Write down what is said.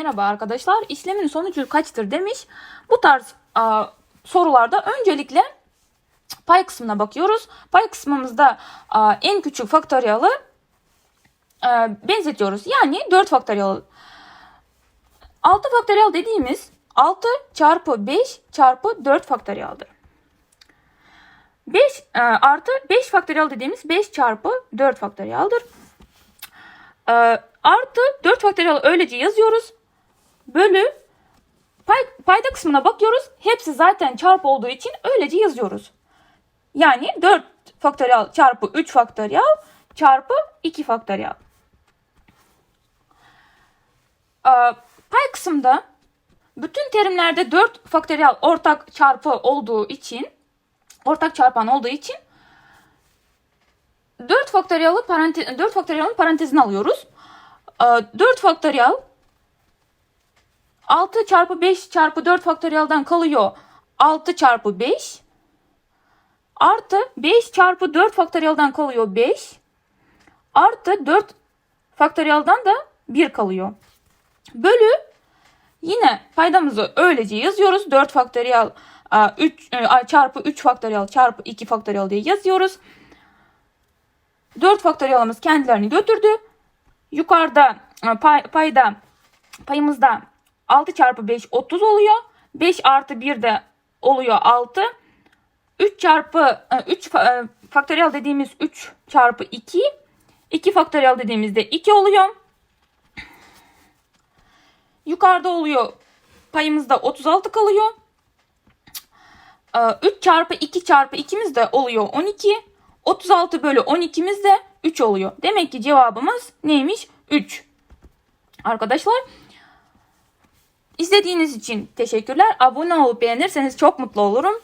Merhaba arkadaşlar. İşlemin sonucu kaçtır demiş. Bu tarz a, sorularda öncelikle pay kısmına bakıyoruz. Pay kısmımızda a, en küçük faktöriyalı a, benzetiyoruz. Yani 4 faktöriyel. 6 faktöriyel dediğimiz 6 çarpı 5 çarpı 4 faktöriyeldir. 5 e, artı 5 faktöriyel dediğimiz 5 çarpı 4 faktöriyeldir. E, artı 4 faktöriyel öylece yazıyoruz. Bölü pay, payda kısmına bakıyoruz. Hepsi zaten çarpı olduğu için öylece yazıyoruz. Yani 4 faktöriyel çarpı 3 faktöriyel çarpı 2 faktöriyel. E, pay kısımda bütün terimlerde 4 faktöriyel ortak çarpı olduğu için ortak çarpan olduğu için 4 faktöriyeli parantez 4 faktöriyelin parantezine alıyoruz. Ee, 4 faktöriyel 6 çarpı 5 çarpı 4 faktöriyelden kalıyor 6 çarpı 5 artı 5 çarpı 4 faktöriyelden kalıyor 5 artı 4 faktöriyelden da 1 kalıyor. Bölü yine paydamızı öylece yazıyoruz. 4 faktöriyel 3 çarpı 3 faktöriyel çarpı 2 faktöriyel diye yazıyoruz. 4 faktöriyelimiz kendilerini götürdü. Yukarıda e, pay, payda payımızda 6 çarpı 5 30 oluyor. 5 artı 1 de oluyor 6. 3 çarpı 3 faktöriyel dediğimiz 3 çarpı 2. 2 faktöriyel dediğimizde 2 oluyor. Yukarıda oluyor payımızda 36 kalıyor. 3 çarpı 2 çarpı 2'miz de oluyor 12. 36 bölü 12'miz de 3 oluyor. Demek ki cevabımız neymiş? 3. Arkadaşlar izlediğiniz için teşekkürler. Abone olup beğenirseniz çok mutlu olurum.